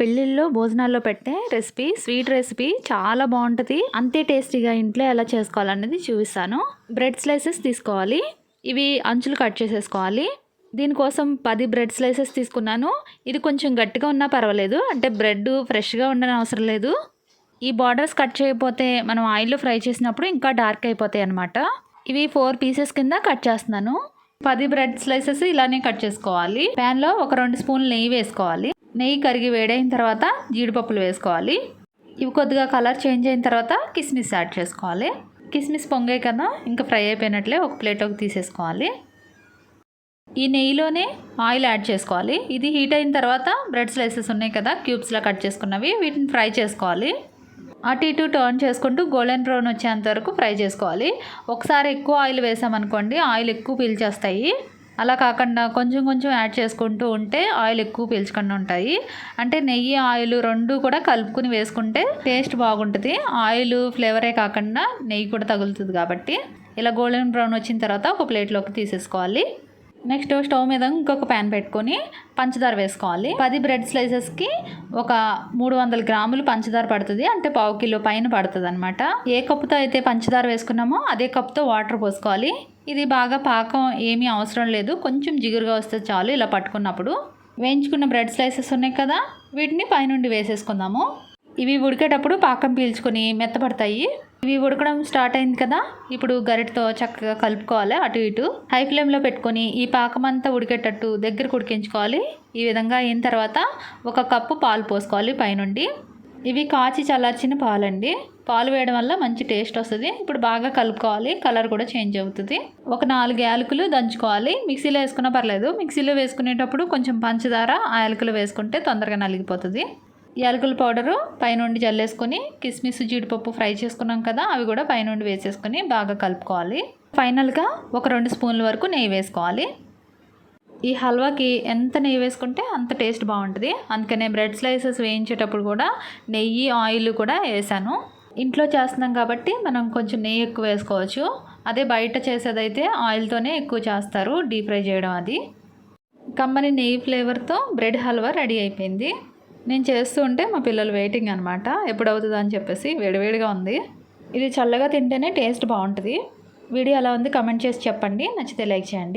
పెళ్ళిళ్ళలో భోజనాల్లో పెట్టే recipe sweet recipe చాలా బాగుంటుంది. అంతే టేస్టీగా ఇంట్లో ఎలా చేసుకోవాలనేది చూపిస్తాను. బ్రెడ్ స్లైసెస్ తీసుకోవాలి. ఇవి అంచులు కట్ చేసేసుకోవాలి. దీనికోసం పది బ్రెడ్ స్లైసెస్ తీసుకున్నాను. ఇది కొంచెం గట్టిగా ఉన్నా పర్వాలేదు. అంటే బ్రెడ్ ఫ్రెష్గా ఉండని అవసరం లేదు. ఈ బార్డర్స్ కట్ చేయకపోతే మనం ఆయిల్లో ఫ్రై చేసినప్పుడు ఇంకా డార్క్ అయిపోతాయి అనమాట ఇవి ఫోర్ పీసెస్ కింద కట్ చేస్తున్నాను. పది బ్రెడ్ స్లైసెస్ ఇలానే కట్ చేసుకోవాలి. ప్యాన్లో ఒక రెండు స్పూన్లు నెయ్యి వేసుకోవాలి. నెయ్యి కరిగి వేడైన తర్వాత జీడిపప్పులు వేసుకోవాలి. ఇవి కొద్దిగా కలర్ చేంజ్ అయిన తర్వాత కిస్మిస్ యాడ్ చేసుకోవాలి. కిస్మిస్ పొంగే కదా ఇంకా ఫ్రై అయిపోయినట్లే ఒక ప్లేట్లోకి తీసేసుకోవాలి. ఈ నెయ్యిలోనే ఆయిల్ యాడ్ చేసుకోవాలి. ఇది హీట్ అయిన తర్వాత బ్రెడ్ స్లైసెస్ ఉన్నాయి కదా క్యూబ్స్లో కట్ చేసుకున్నవి వీటిని ఫ్రై చేసుకోవాలి. అటు ఇటు టర్న్ చేసుకుంటూ గోల్డెన్ బ్రౌన్ వచ్చేంత వరకు ఫ్రై చేసుకోవాలి. ఒకసారి ఎక్కువ ఆయిల్ వేసామనుకోండి ఆయిల్ ఎక్కువ పీల్చేస్తాయి అలా కాకుండా కొంచెం కొంచెం యాడ్ చేసుకుంటూ ఉంటే ఆయిల్ ఎక్కువ పీల్చకుండా ఉంటాయి. అంటే నెయ్యి ఆయిల్ రెండు కూడా కలుపుకుని వేసుకుంటే టేస్ట్ బాగుంటుంది. ఆయిల్ ఫ్లేవరే కాకుండా నెయ్యి కూడా తగులుతుంది కాబట్టి. ఇలా గోల్డెన్ బ్రౌన్ వచ్చిన తర్వాత ఒక ప్లేట్లోకి తీసేసుకోవాలి. నెక్స్ట్ స్టవ్ మీద ఇంకొక ప్యాన్ పెట్టుకొని పంచదార వేసుకోవాలి. పది బ్రెడ్ స్లైసెస్కి ఒక మూడు వందల గ్రాములు పంచదార పడుతుంది. అంటే పావు కిలో పైన పడుతుంది అనమాట ఏ కప్పుతో అయితే పంచదార వేసుకున్నామో అదే కప్పుతో వాటర్ పోసుకోవాలి. ఇది బాగా పాకం ఏమీ అవసరం లేదు. కొంచెం జిగురుగా వస్తే చాలు ఇలా పట్టుకున్నప్పుడు. వేయించుకున్న బ్రెడ్ స్లైసెస్ ఉన్నాయి కదా వీటిని పైనుండి వేసేసుకుందాము. ఇవి ఉడికేటప్పుడు పాకం పీల్చుకొని మెత్తపడతాయి. ఇవి ఉడకడం స్టార్ట్ అయింది కదా? ఇప్పుడు గరిటతో చక్కగా కలుపుకోవాలి అటు ఇటు. హై ఫ్లేమ్లో పెట్టుకొని ఈ పాకం అంతా ఉడికేటట్టు దగ్గర ఉడికించుకోవాలి. ఈ విధంగా అయిన తర్వాత ఒక కప్పు పాలు పోసుకోవాలి పైనుండి. ఇవి కాచి చల్లార్చిన పాలండి. పాలు వేయడం వల్ల మంచి టేస్ట్ వస్తుంది. ఇప్పుడు బాగా కలుపుకోవాలి. కలర్ కూడా చేంజ్ అవుతుంది. ఒక నాలుగు యాలకులు దంచుకోవాలి. మిక్సీలో వేసుకున్నా పర్లేదు. మిక్సీలో వేసుకునేటప్పుడు కొంచెం పంచదార ఆ యాలకులు వేసుకుంటే తొందరగా నలిగిపోతుంది. యాలకుల పౌడరు పైనుండి జల్లేసుకొని కిస్మిస్ జీడిపప్పు ఫ్రై చేసుకున్నాం కదా అవి కూడా పైనుండి వేసేసుకొని బాగా కలుపుకోవాలి. ఫైనల్గా ఒక రెండు స్పూన్ల వరకు నెయ్యి వేసుకోవాలి. ఈ హల్వాకి ఎంత నెయ్యి వేసుకుంటే అంత టేస్ట్ బాగుంటుంది. అందుకనే బ్రెడ్ స్లైసెస్ వేయించేటప్పుడు కూడా నెయ్యి ఆయిల్ కూడా వేసాను. ఇంట్లో చేస్తున్నాం కాబట్టి మనం కొంచెం నెయ్యి ఎక్కువ వేసుకోవచ్చు. అదే బయట చేసేదైతే ఆయిల్తోనే ఎక్కువ చేస్తారు డీప్ ఫ్రై చేయడం అది. కమ్మని నెయ్యి ఫ్లేవర్తో బ్రెడ్ హల్వా రెడీ అయిపోయింది. నేను చేస్తూ ఉంటే మా పిల్లలు వెయిటింగ్ అనమాట ఎప్పుడు అవుతుందో అని చెప్పేసి వేడివేడిగా ఉంది. ఇది చల్లగా తింటేనే టేస్ట్ బాగుంటుంది. వీడియో ఎలా ఉంది? కమెంట్ చేసి చెప్పండి. నచ్చితే లైక్ చేయండి.